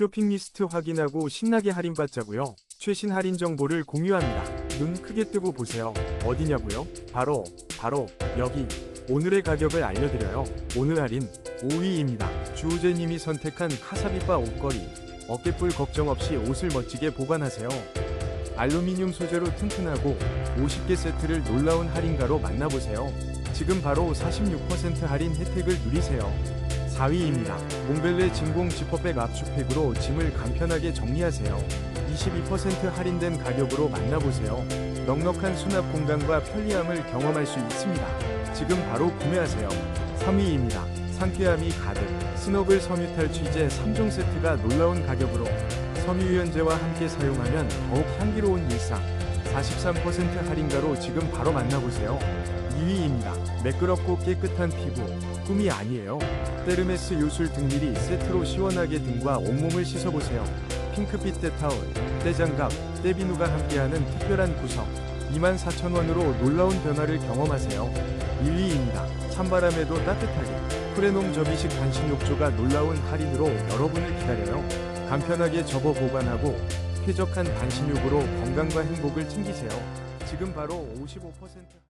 쇼핑 리스트 확인하고 신나게 할인받자고요. 최신 할인 정보를 공유합니다. 눈 크게 뜨고 보세요. 어디냐고요? 바로 바로 여기. 오늘의 가격을 알려드려요. 오늘 할인 5위입니다. 주우재님이 선택한 카사비바 옷걸이. 어깨뿔 걱정 없이 옷을 멋지게 보관하세요. 알루미늄 소재로 튼튼하고 50개 세트를 놀라운 할인가로 만나보세요. 지금 바로 46% 할인 혜택을 누리세요. 4위입니다. 몽벨레 진공 지퍼백 압축팩으로 짐을 간편하게 정리하세요. 22% 할인된 가격으로 만나보세요. 넉넉한 수납 공간과 편리함을 경험할 수 있습니다. 지금 바로 구매하세요. 3위입니다. 상쾌함이 가득 스노블 섬유 탈취제 3종 세트가 놀라운 가격으로 섬유유연제와 함께 사용하면 더욱 향기로운 일상 43% 할인가로 지금 바로 만나보세요 2위입니다. 매끄럽고 깨끗한 피부 꿈이 아니에요. 테르메스 요술 등밀이 세트로 시원하게 등과 온몸을 씻어보세요. 핑크빛 때타올, 때장갑, 때비누가 함께하는 특별한 구성. 24,000원으로 놀라운 변화를 경험하세요. 1위입니다. 찬바람에도 따뜻하게. 프레놈 접이식 간식 욕조가 놀라운 할인으로 여러분을 기다려요. 간편하게 접어 보관하고 쾌적한 반신욕으로 건강과 행복을 챙기세요. 지금 바로 55%